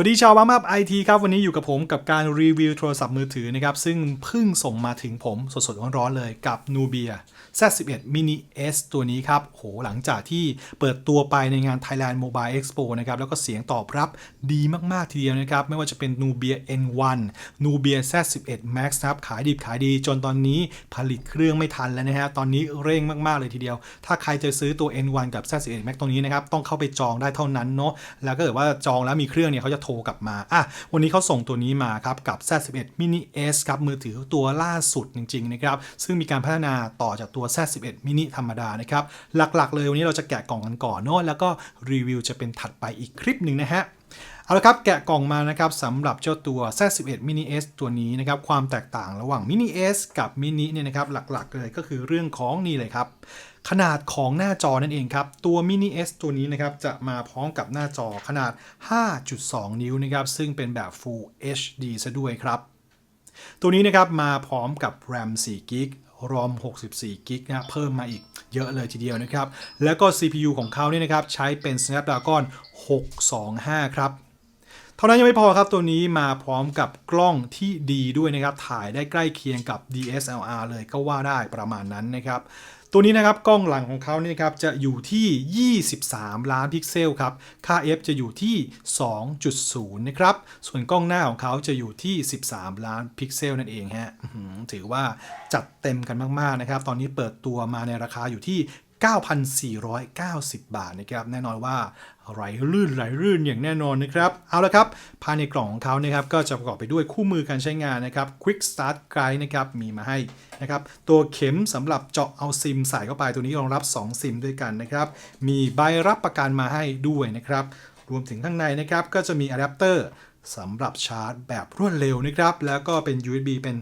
วัสดีชาวบ้ามับไอทีครับ วันนี้อยู่กับผมกับการรีวิวโทรศัพท์มือถือนะครับ ซึ่งเพิ่งส่งมาถึงผมสดๆร้อนๆเลยกับ Nubia Z11 Mini S ตัวนี้ครับโหหลังจากที่เปิดตัวไปในงาน Thailand Mobile Expo นะครับ แล้วก็เสียงตอบรับดีมากๆทีเดียวนะครับ ไม่ว่าจะเป็น Nubia N1 Nubia Z11 Max นะครับขายดิบขายดีจนตอนนี้ผลิตเครื่องไม่ทันแล้วนะฮะตอนนี้เร่งมากๆเลยทีเดียว ถ้าใครจะซื้อตัว N1 กับ Z11 Max ตรงนี้นะครับต้องเข้าไปจองได้เท่านั้นเนาะแล้วก็เกิดว่าจองแล้วมีเครื่องเนี่ยเขาจะรกลับมาอะวันนี้เขาส่งตัวนี้มาครับกับ Z11 Mini S ครับมือถือตัวล่าสุดจริงๆนะครับซึ่งมีการพัฒนาต่อจากตัว Z11 Mini ธรรมดานะครับหลักๆ เลยวันนี้เราจะแกะกล่องกันก่อนเนาะแล้วก็รีวิวจะเป็นถัดไปอีกคลิปหนึ่งนะฮะเอาละครับ แกะกล่องมานะครับสำหรับเจ้าตัว Z11 Mini S ตัวนี้นะครับ ความแตกต่างระหว่าง Mini S กับ Mini เนี่ยนะครับ หลักๆเลยก็คือเรื่องของนี่เลยครับ ขนาดของหน้าจอนั่นเองครับ ตัว Mini S ตัวนี้นะครับ จะมาพร้อมกับหน้าจอขนาด 5.2 นิ้วนะครับ ซึ่งเป็นแบบ Full HD ซะด้วยครับ ตัวนี้นะครับมาพร้อมกับ RAM 4 g b ROM 64 g b นะเพิ่มมาอีกเยอะเลยทีเดียวนะครับ แล้วก็ CPU ของเขาเนี่ยนะครับ ใช้เป็น Snapdragon 625 ครับ เท่านั้นยังไม่พอครับตัวนี้มาพร้อมกับกล้องที่ดีด้วยนะครับ ถ่ายได้ใกล้เคียงกับ DSLR เลยก็ว่าได้ประมาณนั้นนะครับตัวนี้นะครับกล้องหลังของเขานี่ครับจะอยู่ที่ 23 ล้านพิกเซลครับ ค่า f จะอยู่ที่ 2.0 นะครับ ส่วนกล้องหน้าของเขาจะอยู่ที่ 13 ล้านพิกเซลนั่นเองฮะถือว่าจัดเต็มกันมาก ๆ นะครับ ตอนนี้เปิดตัวมาในราคาอยู่ที่ 9,490 บาทนะครับแน่นอนว่าไหลลื่นไหลลื่นอย่างแน่นอนนะครับเอาละครับภายในกล่องของเขานะครับก็จะประกอบไปด้วยคู่มือการใช้งานนะครับ Quick Start Guide นะครับมีมาให้นะครับตัวเข็มสำหรับเจาะเอาซิมใส่เข้าไปตัวนี้รองรับ 2 ซิมด้วยกันนะครับมีใบรับประกันมาให้ด้วยนะครับรวมถึงข้างในนะครับก็จะมีอะแดปเตอร์สำหรับชาร์จแบบรวดเร็วนะครับแล้วก็เป็น USB เป็น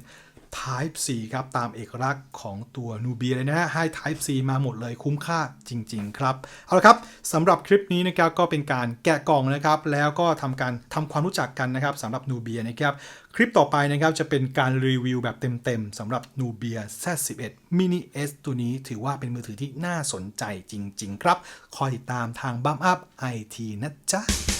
Type C ครับ ตามเอกลักษณ์ของตัว Nubia เลยนะฮะ ให้ Type C มาหมดเลยคุ้มค่าจริง ๆ ครับ เอาละครับสำหรับคลิปนี้นะครับก็เป็นการแกะกล่องนะครับ แล้วก็ทำการทำความรู้จักกันนะครับสำหรับ Nubia นะครับ คลิปต่อไปนะครับจะเป็นการรีวิวแบบเต็มๆสำหรับ Nubia Z11 Mini S ตัวนี้ถือว่าเป็นมือถือที่น่าสนใจจริง ๆ ครับ คอยติดตามทางบัมอัพ IT นะจ๊ะ